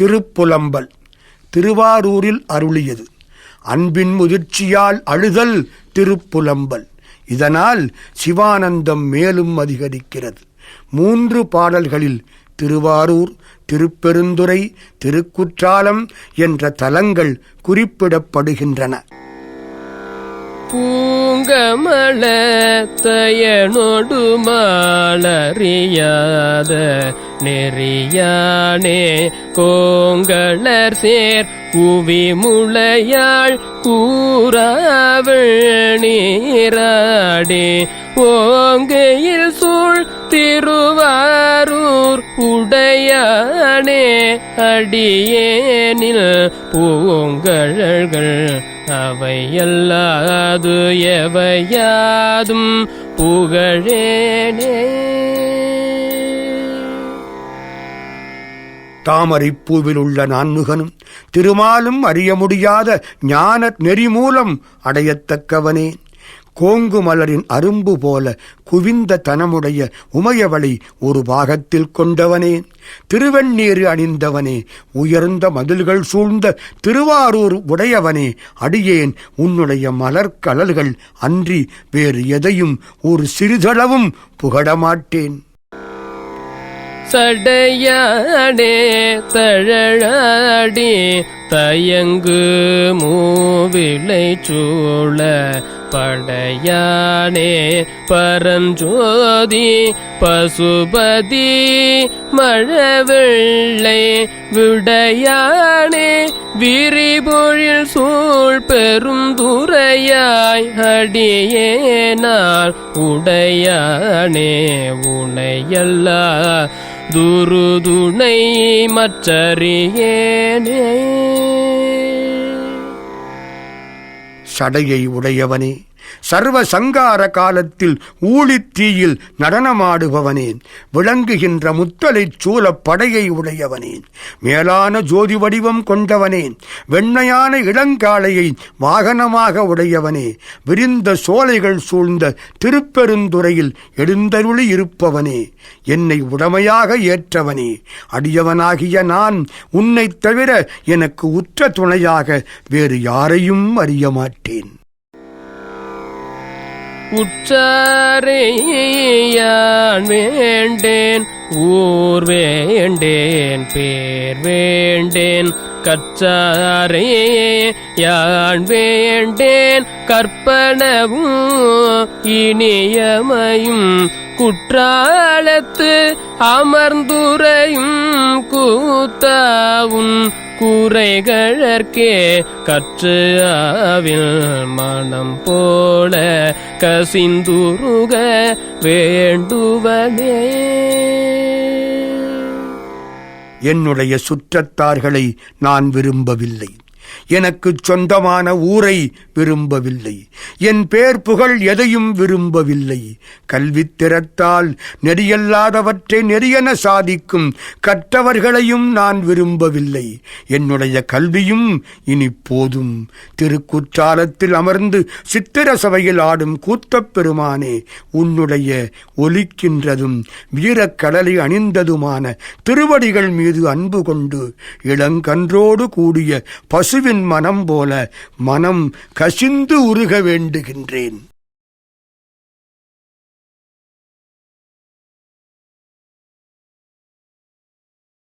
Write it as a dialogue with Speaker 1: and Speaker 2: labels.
Speaker 1: திருப்புலம்பல். திருவாரூரில் அருளியது. அன்பின் முதிர்ச்சியால் அழுதல் திருப்புலம்பல். இதனால் சிவானந்தம் மேலும் அதிகரிக்கிறது. மூன்று பாடல்களில் திருவாரூர் திருப்பெருந்துறை திருக்குற்றாலம் என்ற தலங்கள் குறிப்பிடப்படுகின்றன.
Speaker 2: பூங்கமலத்தயனொடு மாலறியாத நெறியானே கோங்களர் சேர் குவி முளையாள் கூறாவள் நீராடே ஓங்கையில் சூழ் திருவாரூர் உடையானே அடியேனில் பூங்கழல்கள் அவையல்லாது எவையாதும் புகழேனே.
Speaker 1: தாமரைப்பூவில் உள்ள நான்முகனும் திருமாலும் அறிய முடியாத ஞான நெறி மூலம் அடையத்தக்கவனே. கோங்கு மலரின் அரும்பு போல குவிந்த தனமுடைய உமையவளை ஒரு பாகத்தில் கொண்டவனே. திருவெண்ணீர் அணிந்தவனே. உயர்ந்த மதில்கள் சூழ்ந்த திருவாரூர் உடையவனே. அடியேன் உன்னுடைய மலர்கலல்கள் அன்றி வேறு எதையும் ஒரு சிறிதளவும் புகழமாட்டேன்
Speaker 2: சடையாடே தழலாடி தயங்கு மூவிளை சூழ படையானே பரஞ்சோதி பசுபதி மழவெள்ளை விடையானே விரிபொழில் சூழ் பெருந்துரையாய் அடியேனால் உடையானே உனையல்லா துருதுணை மற்றறியேனே.
Speaker 1: சடையை உடையவனே. சர்வ சங்கார காலத்தில் ஊழித்தீயில் நடனமாடுபவனேன் விளங்குகின்ற முத்தலைச் சூலப் படையை உடையவனேன் மேலான ஜோதி வடிவம் கொண்டவனேன் வெண்மையான இளங்காளையை வாகனமாக உடையவனே விரிந்த சோலைகள் சூழ்ந்த திருப்பெருந்துறையில் எழுந்தருளி இருப்பவனே என்னை உடமையாக ஏற்றவனே அடியவனாகிய நான் உன்னைத் தவிர எனக்கு உற்ற துணையாக வேறு யாரையும் அறிய மாட்டேன்
Speaker 2: உற்றாரையான் வேண்டேன் ஊர் வேண்டேன் பேர் வேண்டேன் கற்றாரே யான் வேண்டேன் கற்பனவும் இனியமையும் குற்றாலத்து அமர்ந்துரையும் கூத்தாவும் கூரைகளற்கே கற்று ஆவில் மனம் போல கசிந்துருக வேண்டுவனே.
Speaker 1: என்னுடைய சுற்றத்தார்களை நான் விரும்பவில்லை. எனக்கு சொந்தமான ஊரை விரும்பவில்லை. என் பேர் புகழ் எதையும் விரும்பவில்லை. கல்வித்திறத்தால் நெறியல்லாதவற்றை நெறியென சாதிக்கும் கற்றவர்களையும் நான் விரும்பவில்லை. என்னுடைய கல்வியும் இனி போதும். திருக்குற்றாலத்தில் அமர்ந்து சித்திர சபையில் ஆடும் கூத்தப் பெருமானே உன்னுடைய ஒலிக்கின்றதும் வீரக்கடலை அணிந்ததுமான திருவடிகள் மீது அன்பு கொண்டு இளங்கன்றோடு கூடிய பசு பசுவின் மனம் போல மனம் கசிந்து உருக வேண்டுகின்றேன்.